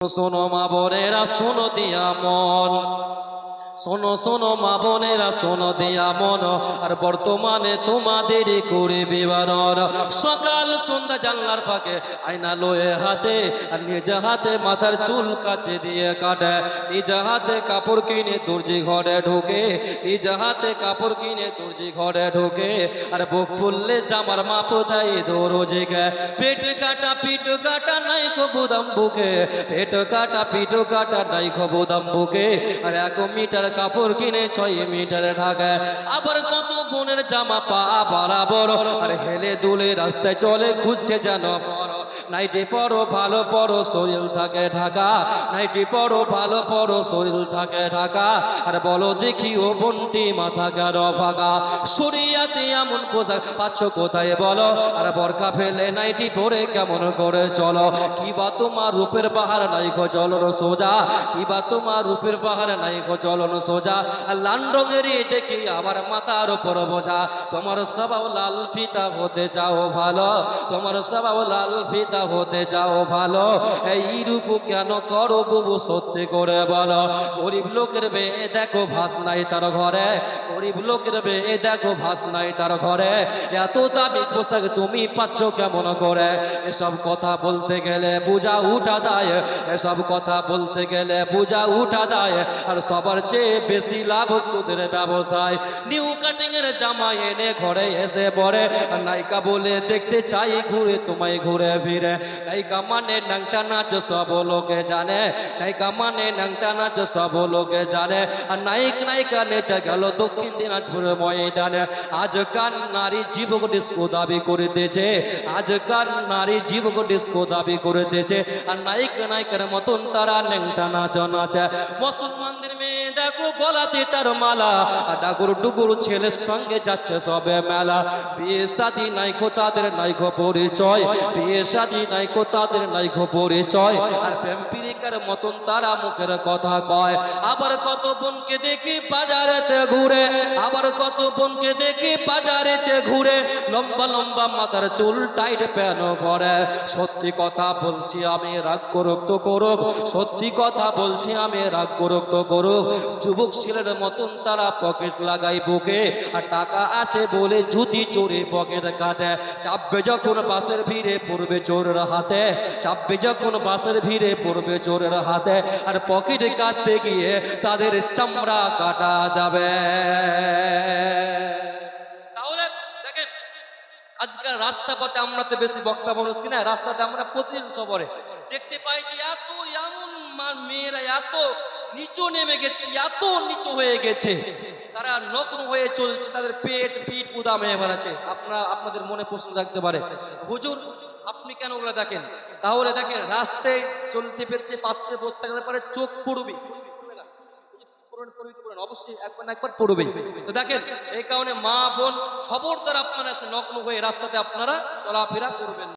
শোনো মা বোনেরা শোনো দিয়া মন। শোনো শোনো মা বোনেরা, শোনো দিয়া মন। আর বর্তমানে তোমাদের করে বিবরণ। সকাল সন্ধ্যা জানলার ফাঁকে আয়না লয়ে হাতে, আর নিজ হাতে মাথার চুল কাছে দিয়ে কাটে। নিজ হাতে কাপড় কিনে দর্জি ঘরে ঢোকে। নিজ হাতে কাপড় কিনে দর্জি ঘরে ঢোকে। আর বুক ফুললে জামার মাপ দেয় দরজিকে। পেট কাটা, পিঠ কাটা নাই বুদাম বুকে পেট কাটা, পিঠ কাটা নাই বুদাম বুকে আর এক মিটার কাপড় কিনে ছয় মিটার ঢাকায়। আবার কত বোনের জামা পা বরাবর। আর হেলে দুলে রাস্তায় চলে খুঁজছে যেন বড় নাইটি পরো, ভালো পরো, শরীর থাকে ঢাকা। নাইটি পরো, ভালো পরো, শরীর থাকে ঢাকা। আর বলো দেখি ও বন্টি মাথা কেন ফাঁকা সরিয়াতে এমন পোশাক পাচ্ছ কোথায় বলো? আর বরকা ফেলে নাইটি পরে কেমন করে চলো? কি বা তোমার রূপের পাহাড় নাই গো চলন সোজা। কি বা তোমার রূপের পাহাড় নাই গো চলন সোজা। আর লাল রঙেরই দেখি আবার মাথার ওপর বোঝা। তোমার স্বভাব লাল ফিতা হতে চাও ভালো। তোমার স্বভাব লাল ফিতা হতে চাও ভালো? এই রূপ কেন করো বুবু সত্যি করে বলো। গরিব লোকের মেয়ে দেখো ভাত নাই তার ঘরে। গরিব লোকের মেয়ে দেখো ভাত নাই তার ঘরে। এত দামি পোশাক তুমি পাচ্ছ কেমন করে? এসব কথা বলতে গেলে বুঝা উঠা দেয়। এসব কথা বলতে গেলে বুঝা উঠা দেয়। আর সবার চেয়ে বেশি লাভ সুদের ব্যবসায়। নিউ কাটিং এর জামা এনে ঘরে এসে পড়ে। নায়িকা বলে দেখতে চাই ঘুরে, তোমায় ঘুরে ফিরে। নায়িকা মানে নাংটা নাচ সব লোকে জানে। নায়িকা মানে নাংটা নাচ সব লোকে জানে। আর নায়ক নায়িকা নেচে গেল দক্ষিণ দিনাজপুর ময়দানে। আজকাল নারী জীবক ডিস্কো দাবি করিতেছে। আজকাল নারী জীবক ডিস্কো দাবি করিতেছে। আর নায়ক নায়িকার মতন তারা ন্যাংটা নাচ নাচে। মুসলমানদের মেয়ে দেখো গলাতে তার মালা। আর ডাকুর ডুকুর ছেলের সঙ্গে যাচ্ছে সবে মেলা। বিয়ে শাদি নাইকো তাদের নাইকো পরিচয়। বিয়ে শাদি নাইকো তাদের নাই নাইকো পরিচয়। আর প্রেম মতন তারা মুখের কথা কয়। আবার কত বোনকে দেখি বাজারেতে ঘুরে, আবার কত বোনকে দেখি বাজারেতে ঘুরে। লম্বা লম্বা মাথার চুল টাইট প্যান পরে। সত্যি কথা বলছি, আমি রাগ করুক তো করুক। সত্যি কথা বলছি, আমি রাগ করুক তো করুক। যুবক ছেলের মতন তারা পকেট লাগাই বুকে। আর টাকা আছে বলে জুতি চোরে পকেট কাটে। চাপবে যখন বাসের ভিড়ে, পড়বে চোরের হাতে, চাপবে যখন বাসের ভিড়ে, পড়বে চোরের হাতে, আর পকেট কাটতে গিয়ে তাদের চামড়া কাটা যাবে। আজকাল রাস্তা পথে আমরা তো বেশি বক্তা মানুষ কিনা রাস্তাতে আমরা প্রতিদিন সবরে। দেখতে পাই যে এত এমন মেয়েরা, এত নিচু নেমে গেছে, এত নিচু হয়ে গেছে। তারা নগ্ন হয়ে চলছে, তাদের পেট পিঠ উদাম হয়ে বেড়াচ্ছে আপনারা, আপনাদের মনে প্রশ্ন থাকতে পারে, হুজুর আপনি কেন ওগুলো দেখেন? তাহলে দেখেন, রাস্তায় চলতে ফেরতে পাশে বসে থাকলে পরে চোখ পড়বে। অবশ্যই একবার একবার পড়বে। তো দেখেন, এই কারণে মা বোন খবরদার আপনারা নগ্ন হয়ে রাস্তাতে আপনারা চলাফেরা করবেন।